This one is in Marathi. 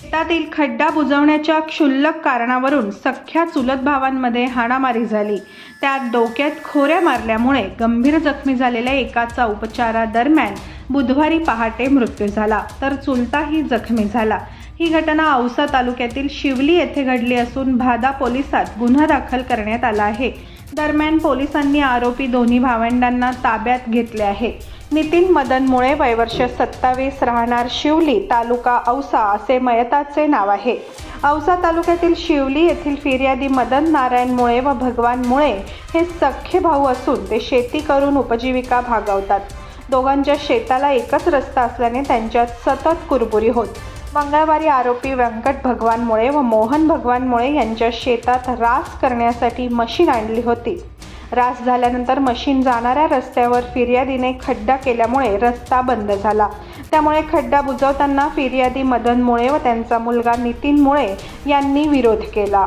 शेतातील खड्डा बुजवण्याच्या क्षुल्लक कारणावरून सख्ख्या चुलत भावांमध्ये हाणामारी झाली. त्यात डोक्यात खोऱ्या मारल्यामुळे गंभीर जखमी झालेल्या एकाचा उपचारादरम्यान बुधवारी पहाटे मृत्यू झाला तर चुलताही जखमी झाला. ही घटना औसा तालुक्यातील शिवली येथे घडली असून भादा पोलिसात गुन्हा दाखल करण्यात आला आहे. दरम्यान पोलिसांनी आरोपी दोन्ही भावंडांना ताब्यात घेतले आहे. नितीन मदन मुळे वयवर्ष सत्तावीस राहणार शिवली तालुका औसा असे मयताचे नाव आहे. औसा तालुक्यातील शिवली येथील फिर्यादी मदन नारायण मुळे व भगवान मुळे हे सख्खे भाऊ असून ते शेती करून उपजीविका भागवतात. दोघांच्या शेताला एकच रस्ता असल्याने त्यांच्यात सतत कुरबुरी होत. मंगळवारी आरोपी व्यंकट भगवानमुळे व मोहन भगवानमुळे यांच्या शेतात रास करण्यासाठी मशीन आणली होती. रास झाल्यानंतर मशीन जाणाऱ्या रस्त्यावर फिर्यादीने खड्डा केल्यामुळे रस्ता बंद झाला. त्यामुळे खड्डा बुजवताना फिर्यादी मदन मुळे व त्यांचा मुलगा नितीन मुळे यांनी विरोध केला.